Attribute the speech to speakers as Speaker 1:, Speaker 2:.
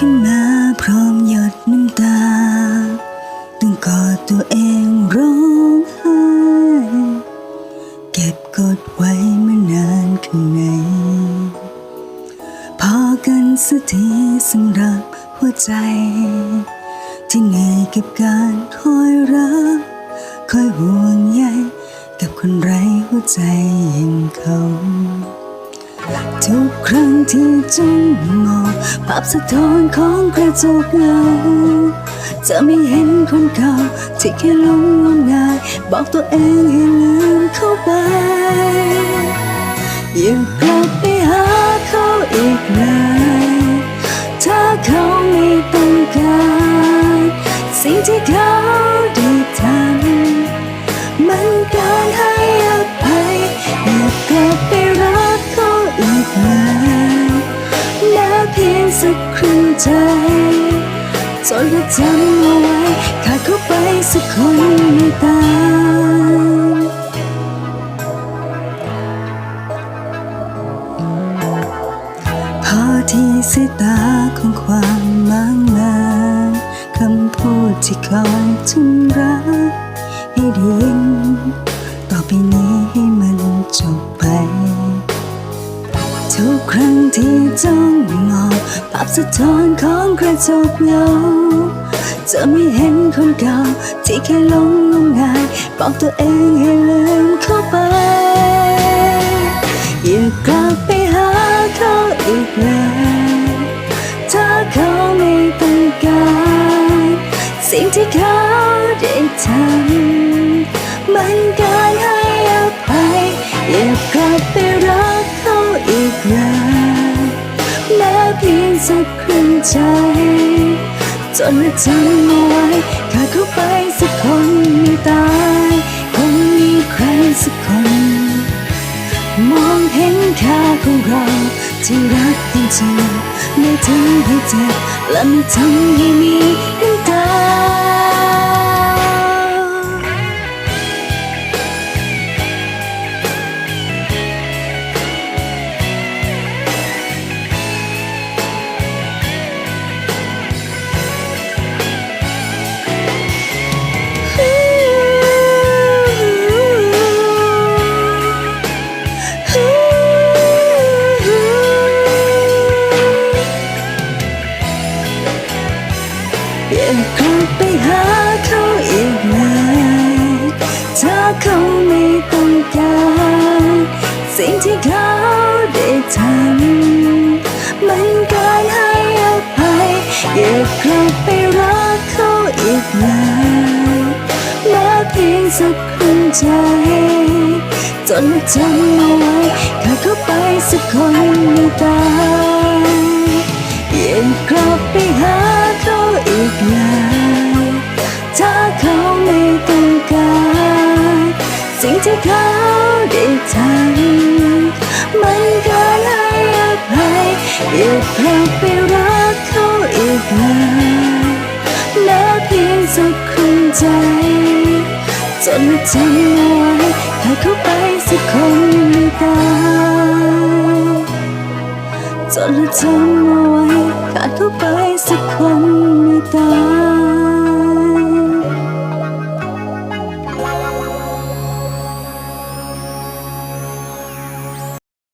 Speaker 1: ขึ้นมาพร้อมหยดน้ำตาต้องกอดตัวเองร้องไห้เก็บกดไว้มานานข้างในพอกันสักทีสำหรับหัวใจ ที่เหนื่อยกับการคอยรักคอยห่วงใยกับคนไร้หัวใจอย่างเขา ทุกครั้งที่จ้องมองภาพสะท้อนของกระจกเงาจะไม่เห็นคนเก่าที่แค่หลงงมงาย บอกตัวเองให้ลืมเข้าไปอย่ากลับไปหาเขาอีกเลยถ้าเขาไม่ต้องการ สิ่งที่เขา สักครึ่งใจจนจะจำเอาไว้ขาดเขาไปสักคนไม่ตายพอที่สายตาของความมังงานคำพูดที่คอยชำระให้ได้ยินต่อไปนี้ให้มันจบไป ทุกครั้งที่จ้องมองภาพสะท้อนของกระจกเงาจะไม่เห็นคนเก่าที่แค่หลงงมงายบอกตัวเองให้ลืมเข้าไป อย่ากลับไปหาเขาอีกเลยถ้าเขาไม่ต้องการสิ่งที่เขาได้ทำมันการให้อภัยอย่า สักครึ่งใจ จนจำเอาไว้ขาดเขาไปสักคนไม่ตาย คงมีใครสักคน มองเห็นค่าของเราที่รักจริงๆไม่ถึงให้เจ็บและไม่ทำให้มี สิ่งที่เขาได้ทำมันการให้อภัยอย่ากลับไปรักเขาอีกเลยแม้เพียงสักครึ่งใจ จนจำเอาไว้ขาดเขาไปสักคนไม่ตายอย่ากลับไปหาเขาอีกเลยถ้าเขาไม่ต้องการ สิ่งที่เขา ได้ทำมันการให้อภัยอย่ากลับไปรักเขาอีกเลยแม้เพียงสักคนใจจนจำเอาไว้ถ้าเขาไปสักคนไม่ตายจนจำเอาไว้ขาดเขาไปสักคนไม่ตาย